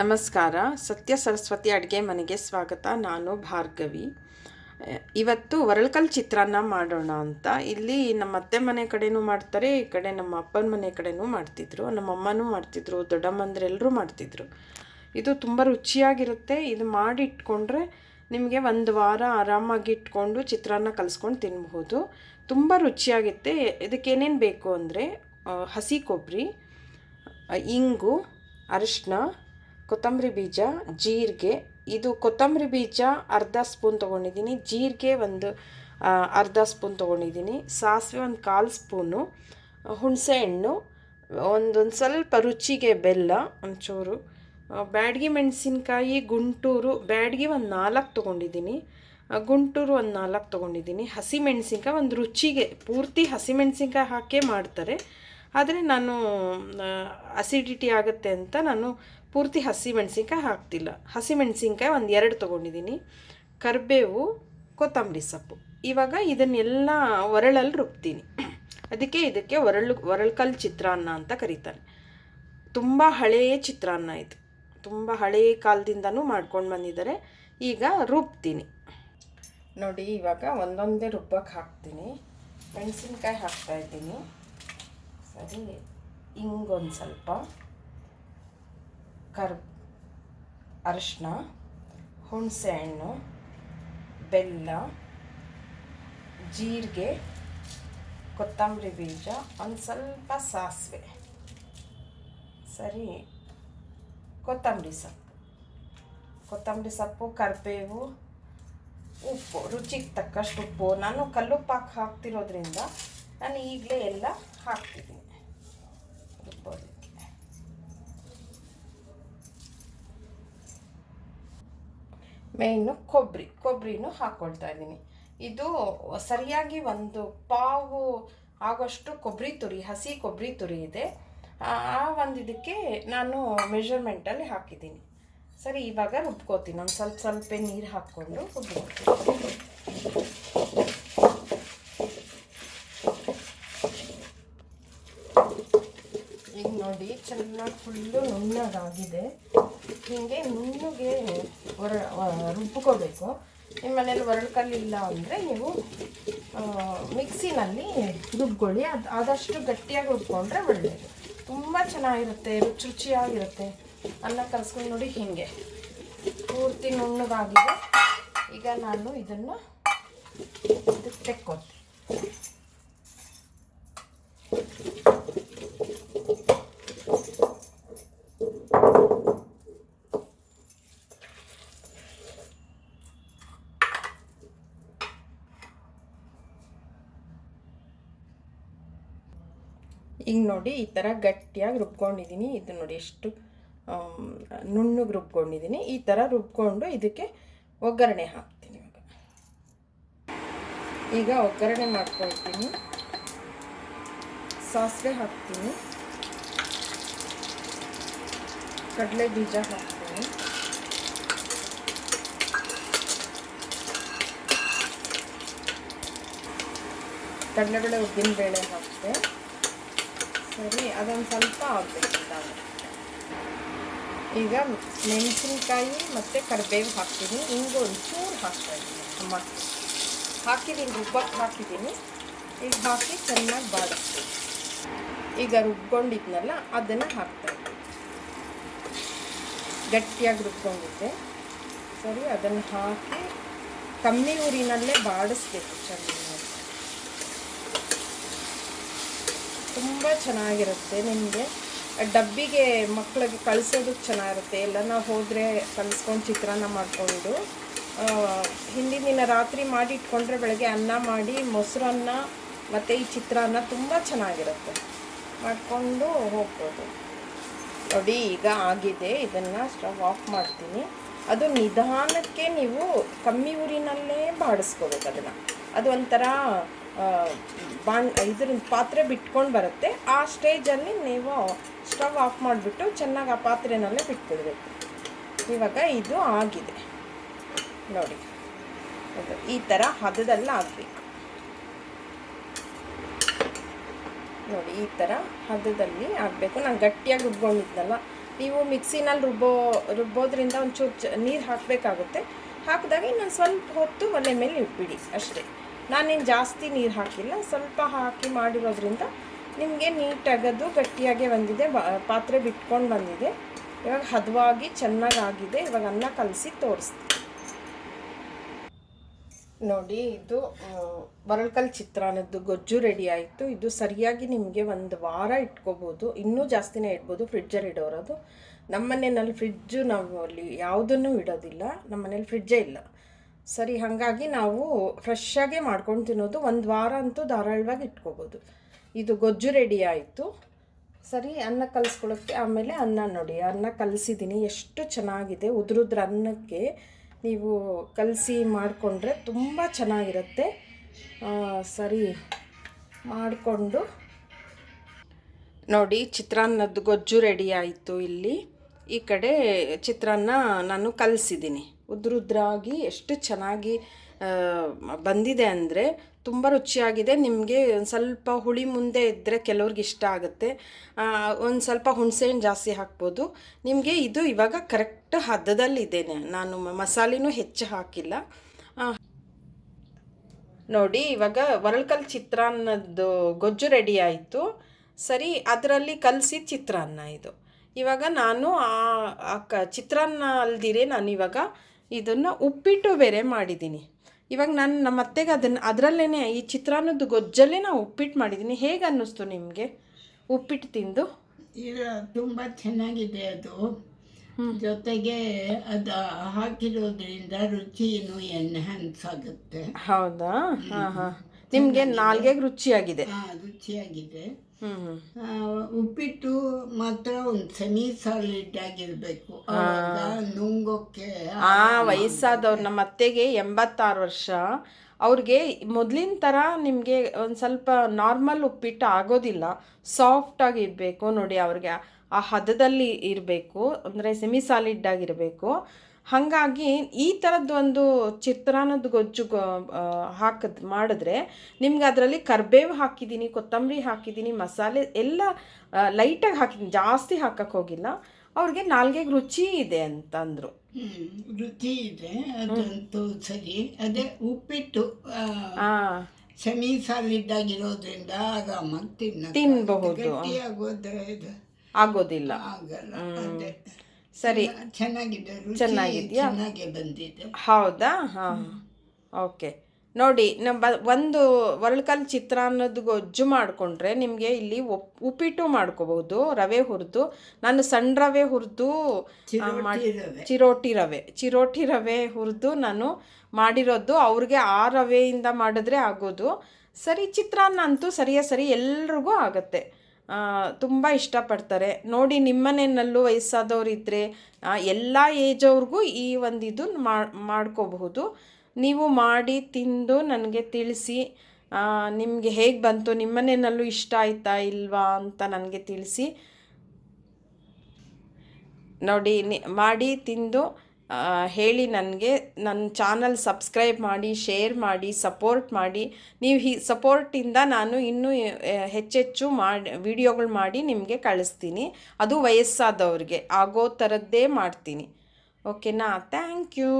ನಮಸ್ಕಾರ. ಸತ್ಯ ಸರಸ್ವತಿ ಅಡುಗೆ ಮನೆಗೆ ಸ್ವಾಗತ. ನಾನು ಭಾರ್ಗವಿ. ಇವತ್ತು ಒರಳ್ಕಲ್ ಚಿತ್ರಾನ್ನ ಮಾಡೋಣ ಅಂತ. ಇಲ್ಲಿ ನಮ್ಮ ಅತ್ತೆ ಮನೆ ಕಡೆನೂ ಮಾಡ್ತಾರೆ, ಈ ಕಡೆ ನಮ್ಮ ಅಪ್ಪನ ಮನೆ ಕಡೆನೂ ಮಾಡ್ತಿದ್ರು. ನಮ್ಮ ಅಮ್ಮನೂ ಮಾಡ್ತಿದ್ರು, ದೊಡ್ಡಮ್ಮಂದ್ರೆ ಎಲ್ಲರೂ ಮಾಡ್ತಿದ್ರು. ಇದು ತುಂಬ ರುಚಿಯಾಗಿರುತ್ತೆ. ಇದು ಮಾಡಿ ಇಟ್ಕೊಂಡ್ರೆ ನಿಮಗೆ ಒಂದು ವಾರ ಆರಾಮಾಗಿ ಇಟ್ಕೊಂಡು ಚಿತ್ರಾನ್ನ ಕಲಿಸ್ಕೊಂಡು ತಿನ್ಬಹುದು. ತುಂಬ ರುಚಿಯಾಗುತ್ತೆ. ಇದಕ್ಕೇನೇನು ಬೇಕು ಅಂದರೆ ಹಸಿ ಕೊಬ್ಬರಿ ಇಂಗು ಅರಿಶಿನ ಕೊತ್ತಂಬರಿ ಬೀಜ, ಜೀರಿಗೆ. ಇದು ಕೊತ್ತಂಬರಿ ಬೀಜ ಅರ್ಧ ಸ್ಪೂನ್ ತೊಗೊಂಡಿದ್ದೀನಿ. ಜೀರಿಗೆ ಒಂದು ಅರ್ಧ ಸ್ಪೂನ್ ತೊಗೊಂಡಿದ್ದೀನಿ. ಸಾಸಿವೆ ಒಂದು ಕಾಲು ಸ್ಪೂನು, ಹುಣಸೆ ಹಣ್ಣು, ಒಂದೊಂದು ಸ್ವಲ್ಪ ರುಚಿಗೆ ಬೆಲ್ಲ ಒಂಚೂರು ಬ್ಯಾಡ್ಗಿ ಬ್ಯಾಡಗಿ ಮೆಣಸಿನ್ಕಾಯಿ, ಗುಂಟೂರು, ಬ್ಯಾಡ್ಗಿ ಒಂದು ನಾಲ್ಕು ತೊಗೊಂಡಿದ್ದೀನಿ. ಗುಂಟೂರು ಒಂದು ನಾಲ್ಕು ತೊಗೊಂಡಿದ್ದೀನಿ. ಹಸಿ ಮೆಣಸಿನ್ಕಾಯಿ ಒಂದು ರುಚಿಗೆ, ಪೂರ್ತಿ ಹಸಿ ಮೆಣಸಿನ್ಕಾಯಿ ಹಾಕೇ ಮಾಡ್ತಾರೆ. ಆದರೆ ನಾನು ಅಸಿಡಿಟಿ ಆಗುತ್ತೆ ಅಂತ ನಾನು ಪೂರ್ತಿ ಹಸಿ ಮೆಣಸಿನ್ಕಾಯಿ ಹಾಕ್ತಿಲ್ಲ. ಹಸಿ ಮೆಣಸಿನ್ಕಾಯಿ ಒಂದು ಎರಡು ತೊಗೊಂಡಿದ್ದೀನಿ ಕರಿಬೇವು, ಕೊತ್ತಂಬರಿ ಸೊಪ್ಪು. ಇವಾಗ ಇದನ್ನೆಲ್ಲ ಒರಳಲ್ಲಿ ರುಬ್ತೀನಿ. ಅದಕ್ಕೆ ಇದಕ್ಕೆ ಒರಳು ಒರಳ್ಕಲ್ ಚಿತ್ರಾನ್ನ ಅಂತ ಕರೀತಾರೆ. ತುಂಬ ಹಳೆಯ ಚಿತ್ರಾನ್ನ ಇದು. ತುಂಬ ಹಳೆಯ ಕಾಲದಿಂದನೂ ಮಾಡ್ಕೊಂಡು ಬಂದಿದ್ದಾರೆ. ಈಗ ರುಬ್ತೀನಿ. ನೋಡಿ, ಇವಾಗ ಒಂದೊಂದೇ ರುಬ್ಬಕ್ಕೆ ಹಾಕ್ತೀನಿ. ಮೆಣಸಿನ್ಕಾಯಿ ಹಾಕ್ತಾಯಿದ್ದೀನಿ ಸರಿ, ಹಿಂಗೊಂದು ಸ್ವಲ್ಪ. ಕರ್ ಅರಿಶಿನ ಹುಣಸೆ ಹಣ್ಣು, ಬೆಲ್ಲ, ಜೀರಿಗೆ, ಕೊತ್ತಂಬರಿ ಬೀಜ, ಒಂದು ಸ್ವಲ್ಪ ಸಾಸಿವೆ. ಸರಿ? ಕೊತ್ತಂಬರಿ ಸೊಪ್ಪು. ಕೊತ್ತಂಬರಿ ಸೊಪ್ಪು, ಕರಿಬೇವು, ಉಪ್ಪು, ರುಚಿಗೆ ತಕ್ಕಷ್ಟು ಉಪ್ಪು. ನಾನು ಕಲ್ಲುಪ್ಪು ಹಾಕಿ ಹಾಕ್ತಿರೋದ್ರಿಂದ ನಾನು ಈಗಲೇ ಎಲ್ಲ ಹಾಕ್ತಿದ್ದೀನಿ. ಮೇಯ್ನು ಕೊಬ್ಬರಿ, ಕೊಬ್ಬರಿನೂ ಹಾಕ್ಕೊಳ್ತಾ ಇದ್ದೀನಿ. ಇದು ಸರಿಯಾಗಿ ಒಂದು ಪಾವು ಆಗೋಷ್ಟು ಕೊಬ್ಬರಿ ತುರಿ, ಹಸಿ ಕೊಬ್ಬರಿ ತುರಿ ಇದೆ. ಆ ಒಂದು ಇದಕ್ಕೆ ನಾನು ಮೆಷರ್ಮೆಂಟಲ್ಲಿ ಹಾಕಿದ್ದೀನಿ. ಸರಿ, ಇವಾಗ ರುಬ್ಕೋತೀನಿ. ಒಂದು ಸ್ವಲ್ಪ ಸ್ವಲ್ಪ ನೀರು ಹಾಕ್ಕೊಂಡು ರುಬ್ಕೋತೀನಿ. ಈಗ ನೋಡಿ, ಚೆನ್ನಾಗಿ ಫುಲ್ಲು ನುಣ್ಣಗಾಗಿದೆ. ಹೀಗೆ ನುಣ್ಣಗೆ ವ- ರುಬ್ಕೋಬೇಕು ನಿಮ್ಮ ಮನೇಲಿ ಇಲ್ಲ ಅಂದರೆ ನೀವು ಮಿಕ್ಸಿನಲ್ಲಿ ರುಬ್ಕೊಳ್ಳಿ. ಅದು, ಆದಷ್ಟು ಗಟ್ಟಿಯಾಗಿ ರುಬ್ಕೊಂಡ್ರೆ ಒಳ್ಳೆಯದು ತುಂಬ ಚೆನ್ನಾಗಿರುತ್ತೆ, ರುಚಿ ರುಚಿಯಾಗಿರುತ್ತೆ. ಅನ್ನ ಕಲಸ್ಕೊಂಡು ನೋಡಿ ಹೀಗೆ. ಪೂರ್ತಿ ನುಣ್ಣಗಾಗಿದೆ. ಈಗ ನಾನು ಇದನ್ನು ತೆಕ್ಕೊತೀನಿ. ಈಗ ನೋಡಿ ಈ ಥರ ಗಟ್ಟಿಯಾಗಿ ರುಬ್ಕೊಂಡಿದ್ದೀನಿ ಇದು ನೋಡಿ ಎಷ್ಟು ನುಣ್ಣಗೆ ರುಬ್ಕೊಂಡಿದ್ದೀನಿ ಈ ಥರ ರುಬ್ಕೊಂಡು ಇದಕ್ಕೆ ಒಗ್ಗರಣೆ ಹಾಕ್ತೀನಿ ಇವಾಗ. ಈಗ ಒಗ್ಗರಣೆ ಮಾಡ್ಕೊಳ್ತೀನಿ. ಸಾಸಿವೆ ಹಾಕ್ತೀನಿ. ಕಡಲೆ ಬೀಜ ಹಾಕ್ತೀನಿ. ಕಡಲೆಬೇಳೆ ಉದ್ದಿನಬೇಳೆ ಹಾಕಿದೆ ಸರಿ, ಅದೊಂದು ಸ್ವಲ್ಪ ಆಗಬೇಕು ಈಗ ಮೆಣಸಿನ್ಕಾಯಿ ಮತ್ತು ಕರಿಬೇವು ಹಾಕ್ತೀನಿ. ಹಿಂಗೆ ಒಂಚೂರು ಹಾಕ್ತಾ ಇದ್ದೀನಿ. ಅಮ್ಮ ಹಾಕಿದ್ದೀನಿ ರುಬ್ಬಕ್ಕೆ ಹಾಕಿದ್ದೀನಿ ಈಗ ಹಾಕಿ ಚೆನ್ನಾಗಿ ಬಾಡಿಸ್ತೀನಿ ಈಗ ರುಬ್ಕೊಂಡಿದ್ನಲ್ಲ, ಅದನ್ನು ಹಾಕ್ತಾ ಇದ್ದೀನಿ. ಗಟ್ಟಿಯಾಗಿ ರುಬ್ಕೊಂಡಿದ್ದೆ. ಸರಿ, ಅದನ್ನು ಹಾಕಿ ಕಮ್ಮಿ ಊರಿನಲ್ಲೇ ಬಾಡಿಸ್ಬೇಕು, ಚೆನ್ನಾಗಿ. ತುಂಬ ಚೆನ್ನಾಗಿರುತ್ತೆ ನಿಮಗೆ. ಡಬ್ಬಿಗೆ ಮಕ್ಕಳಿಗೆ ಕಳಿಸೋದಕ್ಕೆ ಚೆನ್ನಾಗಿರುತ್ತೆ. ಎಲ್ಲ ನಾವು ಹೋದರೆ ಕಲಿಸ್ಕೊಂಡು ಚಿತ್ರಾನ್ನ ಮಾಡಿಕೊಂಡು. ಹಿಂದಿನ ದಿನ ರಾತ್ರಿ ಮಾಡಿ ಇಟ್ಕೊಂಡ್ರೆ ಬೆಳಗ್ಗೆ ಅನ್ನ ಮಾಡಿ, ಮೊಸರನ್ನ ಮತ್ತು ಈ ಚಿತ್ರಾನ್ನ ತುಂಬ ಚೆನ್ನಾಗಿರುತ್ತೆ. ಮಾಡಿಕೊಂಡು ಹೋಗ್ಬೋದು. ನೋಡಿ, ಈಗ ಆಗಿದೆ. ಇದನ್ನು ಸ್ಟವ್ ಆಫ್ ಮಾಡ್ತೀನಿ. ಅದು ನಿಧಾನಕ್ಕೆ ನೀವು ಕಮ್ಮಿ ಊರಿನಲ್ಲೇ ಬಾಡಿಸ್ಕೋಬೇಕು ಅದನ್ನು. ಅದು ಒಂಥರ ಬಾಣ್ ಇದರಿಂದ ಪಾತ್ರೆ ಬಿಟ್ಕೊಂಡು ಬರುತ್ತೆ. ಆ ಸ್ಟೇಜಲ್ಲಿ ನೀವು ಸ್ಟವ್ ಆಫ್ ಮಾಡಿಬಿಟ್ಟು ಚೆನ್ನಾಗಿ ಆ ಪಾತ್ರೆನಲ್ಲೇ ಬಿಟ್ಬಿಡ್ಬೇಕು. ಇವಾಗ ಇದು ಆಗಿದೆ. ನೋಡಿ. ಈ ಥರ ಹದದಲ್ಲ ಆಗಬೇಕು. ನೋಡಿ, ಈ ಥರ ಹದದಲ್ಲಿ ಆಗಬೇಕು. ನಾನು ಗಟ್ಟಿಯಾಗಿ ರುಬ್ಕೊಂಡಿದ್ನಲ್ಲ. ನೀವು ಮಿಕ್ಸಿನಲ್ಲಿ ರುಬ್ಬೋ, ರುಬ್ಬೋದ್ರಿಂದ ಒಂಚೂರು ಚ, ನೀರು ಹಾಕಬೇಕಾಗುತ್ತೆ. ಹಾಕಿದಾಗ ಇನ್ನೊಂದು ಸ್ವಲ್ಪ ಹೊತ್ತು ಒಲೆ ಮೇಲೆ ಇಟ್ಬಿಡಿ. ಅಷ್ಟೇ. ನಾನೇನು ಜಾಸ್ತಿ ನೀರು ಹಾಕಿಲ್ಲ, ಸ್ವಲ್ಪ ಹಾಕಿ ಮಾಡಿರೋದ್ರಿಂದ ನಿಮಗೆ ನೀಟಾಗದು ಗಟ್ಟಿಯಾಗೆ ಬಂದಿದೆ ಪಾತ್ರೆ ಬಿಟ್ಕೊಂಡು ಬಂದಿದೆ. ಇವಾಗ ಹದವಾಗಿ ಚೆನ್ನಾಗಿ ಆಗಿದೆ ಇವಾಗ ಅನ್ನ ಕಲಸಿ ತೋರಿಸ್ತೀನಿ. ನೋಡಿ, ಇದು ಬರಳ್ಕಲ್ ಚಿತ್ರಾನ್ನದ್ದು ಗೊಜ್ಜು ರೆಡಿ ಆಯಿತು. ಇದು ಸರಿಯಾಗಿ ನಿಮಗೆ ಒಂದು ವಾರ ಇಟ್ಕೋಬೋದು. ಇನ್ನೂ ಜಾಸ್ತಿನೇ ಇಡ್ಬೋದು ಫ್ರಿಡ್ಜಲ್ಲಿ ಇಡೋರದು. ನಮ್ಮ ಮನೆಯಲ್ಲಿ ಫ್ರಿಡ್ಜು ನಾವು ಅಲ್ಲಿ ಯಾವುದನ್ನು ಇಡೋದಿಲ್ಲ. ನಮ್ಮ ಮನೇಲಿ ಫ್ರಿಡ್ಜೇ ಇಲ್ಲ. ಸರಿ, ಹಾಗಾಗಿ ನಾವು ಫ್ರೆಶ್ಶಾಗೆ ಮಾಡ್ಕೊಂಡು ತಿನ್ನೋದು. ಒಂದು ವಾರ ಅಂತೂ ಧಾರಾಳವಾಗಿ ಇಟ್ಕೋಬೋದು. ಇದು ಗೊಜ್ಜು ರೆಡಿ ಆಯಿತು. ಸರಿ, ಅನ್ನ ಕಲಿಸ್ಕೊಳ್ಳೋಕ್ಕೆ ಆಮೇಲೆ ಅನ್ನ ನೋಡಿ. ಅನ್ನ ಕಲಸಿದ್ದೀನಿ ಎಷ್ಟು ಚೆನ್ನಾಗಿದೆ. ಉದುರುದ್ರ ಅನ್ನಕ್ಕೆ ನೀವು ಕಲಸಿ ಮಾಡಿಕೊಂಡ್ರೆ ತುಂಬ ಚೆನ್ನಾಗಿರುತ್ತೆ. ಸರಿ, ಮಾಡಿಕೊಂಡು. ನೋಡಿ, ಚಿತ್ರಾನ್ನದ್ದು ಗೊಜ್ಜು ರೆಡಿ ಆಯಿತು ಇಲ್ಲಿ. ಈ ಕಡೆ ಚಿತ್ರಾನ್ನ ನಾನು ಕಲಸಿದ್ದೀನಿ ಉದ್ರುದ್ರಾಗಿ ಎಷ್ಟು ಚೆನ್ನಾಗಿ ಬಂದಿದೆ ಅಂದರೆ ತುಂಬ ರುಚಿಯಾಗಿದೆ. ನಿಮಗೆ ಒಂದು ಸ್ವಲ್ಪ ಹುಳಿ ಮುಂದೆ ಇದ್ದರೆ ಕೆಲವ್ರಿಗೆ ಇಷ್ಟ ಆಗುತ್ತೆ. ಒಂದು ಸ್ವಲ್ಪ ಹುಣಸೆಹಣ್ಣು ಜಾಸ್ತಿ ಹಾಕ್ಬೋದು. ನಿಮಗೆ ಇದು ಇವಾಗ ಕರೆಕ್ಟ್ ಹದದಲ್ಲಿದ್ದೇನೆ ನಾನು ಮಸಾಲೆನೂ ಹೆಚ್ಚು ಹಾಕಿಲ್ಲ. ನೋಡಿ, ಇವಾಗ ವರಳ್ಕಲ್ ಚಿತ್ರಾನ್ನದ್ದು ಗೊಜ್ಜು ರೆಡಿ ಆಯಿತು. ಸರಿ, ಅದರಲ್ಲಿ ಕಲಸಿ ಚಿತ್ರಾನ್ನ ಇದು. ಇವಾಗ ನಾನು ಆ ಕ, ಚಿತ್ರಾನ್ನ ಅಲ್ದಿರೇ ನಾನು ಇವಾಗ ಇದನ್ನು ಉಪ್ಪಿಟ್ಟು ಬೇರೆ ಮಾಡಿದ್ದೀನಿ ಇವಾಗ ನಾನು ನಮ್ಮ ಅತ್ತೆಗೆ ಅದನ್ನು ಅದರಲ್ಲೇ ಈ ಚಿತ್ರಾನ್ನದ ಗೊಜ್ಜಲ್ಲೇ ನಾನು ಉಪ್ಪಿಟ್ಟು ಮಾಡಿದ್ದೀನಿ ಹೇಗೆ ಅನ್ನಿಸ್ತು ನಿಮಗೆ? ಉಪ್ಪಿಟ್ಟು ತಿಂದು? ತುಂಬ ಚೆನ್ನಾಗಿದೆ ಅದು. ಜೊತೆಗೆ ಅದು ಹಾಕಿರೋದ್ರಿಂದ ರುಚಿಯನ್ನು ಎನ್ಹ್ಯಾನ್ಸ್ ಆಗುತ್ತೆ. ಹೌದಾ? ಹಾಂ ಹಾಂ. ನಿಮಗೆ ನಾಲ್ಗೆಗೆ ರುಚಿಯಾಗಿದೆ. ಆ, ರುಚಿಯಾಗಿದೆ. ಹ್ಮ್. ಹ್ಮ್ ಆ, ಉಪ್ಪಿಟ್ಟು ಮಾತ್ರ ಒಂದು ಸೆಮಿ ಸಾಲಿಡ್ ಆಗಿರ್ಬೇಕು. ಆವಾಗ ನುಂಗೋಕ್ಕೆ ಆ ವಯಸ್ಸಾದವ್ರು ನಮ್ಮ ಅತ್ತೆಗೆ ಎಂಬತ್ತಾರು ವರ್ಷ. ಅವ್ರಿಗೆ ಮೊದಲಿನ ಥರ ನಿಮಗೆ ಒಂದು ಸ್ವಲ್ಪ ನಾರ್ಮಲ್ ಉಪ್ಪಿಟ್ಟು ಆಗೋದಿಲ್ಲ. ಸಾಫ್ಟ್ ಇರಬೇಕು ನೋಡಿ ಅವ್ರಿಗೆ. ಆ ಹದದಲ್ಲಿ ಇರಬೇಕು. ಅಂದರೆ ಸೆಮಿ ಸಾಲಿಡ್ ಆಗಿರಬೇಕು. ಹಾಗಾಗಿ ಈ ಥರದ್ದು ಒಂದು ಚಿತ್ರಾನ್ನದ ಗೊಜ್ಜು ಹಾಕದ್ ಮಾಡಿದ್ರೆ ನಿಮ್ಗೆ ಅದರಲ್ಲಿ ಕರ್ಬೇವು ಹಾಕಿದ್ದೀನಿ ಕೊತ್ತಂಬರಿ ಹಾಕಿದ್ದೀನಿ ಮಸಾಲೆ ಎಲ್ಲ ಲೈಟಾಗಿ ಹಾಕಿದ್ದೀನಿ ಜಾಸ್ತಿ ಹಾಕಕ್ಕೆ ಹೋಗಿಲ್ಲ. ಅವ್ರಿಗೆ ನಾಲ್ಗೆ ರುಚಿ ಇದೆ ಅಂತಂದರು. ರುಚಿ ಇದೆ ಅದಂತೂ ಸರಿ. ಅದೇ ಉಪ್ಪಿಟ್ಟು ಸೆಮಿ ಸಾಲಿದ್ದಾಗಿರೋದ್ರಿಂದ ಆರಾಮಾಗಿ ತಿನ್ನ ಇದು ಆಗೋದಿಲ್ಲ. ಆಗಲ್ಲ. ಸರಿ. ಚೆನ್ನಾಗಿದೆ ರುಚಿ ಚೆನ್ನಾಗಿದ್ಯಾ? ಚೆನ್ನಾಗಿ ಬಂದಿದೆ. ಹೌದಾ? ಹಾಂ. ಓಕೆ. ನೋಡಿ ನಮ್ಮ ಒಂದು ಚಿತ್ರ ಚಿತ್ರಾನ್ನದ ಗೊಜ್ಜು ಮಾಡಿಕೊಂಡ್ರೆ ನಿಮಗೆ ಇಲ್ಲಿ ಒಪ್ ಉಪ್ಪಿಟ್ಟು ಮಾಡ್ಕೋಬಹುದು ರವೆ ಹುರಿದು. ನಾನು ಸಣ್ಣ ರವೆ ಹುರಿದು ಚಿರೋಟಿ ರವೆ. ಚಿರೋಟಿ ರವೆ. ಚಿರೋಟಿ ರವೆ ಹುರಿದು ನಾನು ಮಾಡಿರೋದು. ಅವ್ರಿಗೆ ಆ ರವೆಯಿಂದ ಮಾಡಿದ್ರೆ ಆಗೋದು. ಸರಿ ಚಿತ್ರಾನ್ನ ಅಂತೂ ಸರಿಯ ಸರಿ ಎಲ್ರಿಗೂ ಆಗುತ್ತೆ. ತುಂಬ ಇಷ್ಟಪಡ್ತಾರೆ. ನೋಡಿ, ನಿಮ್ಮನೆಯಲ್ಲೂ ವಯಸ್ಸಾದವ್ರು ಇದ್ದರೆ ಎಲ್ಲ ಏಜ್ ಅವ್ರಿಗೂ ಈ ಒಂದು ಇದು ಮಾಡ್ಕೋಬಹುದು. ನೀವು ಮಾಡಿ, ತಿಂದು ನನಗೆ ತಿಳಿಸಿ. ನಿಮಗೆ ಹೇಗೆ ಬಂತು, ನಿಮ್ಮನೆಯಲ್ಲೂ ಇಷ್ಟ ಆಯ್ತಾ ಇಲ್ವಾ ಅಂತ ನನಗೆ ತಿಳಿಸಿ. ನೋಡಿ ಮಾಡಿ, ತಿಂದು ಹೇಳಿ ನನಗೆ ನನ್ನ ಚಾನಲ್ ಸಬ್ಸ್ಕ್ರೈಬ್ ಮಾಡಿ, ಶೇರ್ ಮಾಡಿ, ಸಪೋರ್ಟ್ ಮಾಡಿ. ನೀವು ಹಿ ಸಪೋರ್ಟಿಂದ ನಾನು ಇನ್ನೂ ಹೆಚ್ಚೆಚ್ಚು ಮಾಡಿ, ವಿಡಿಯೋಗಳು ಮಾಡಿ ನಿಮಗೆ ಕಳಿಸ್ತೀನಿ. ಅದು ವಯಸ್ಸಾದವ್ರಿಗೆ, ಆಗೋ ಥರದ್ದೇ ಮಾಡ್ತೀನಿ. ಓಕೆನಾ? Thank you.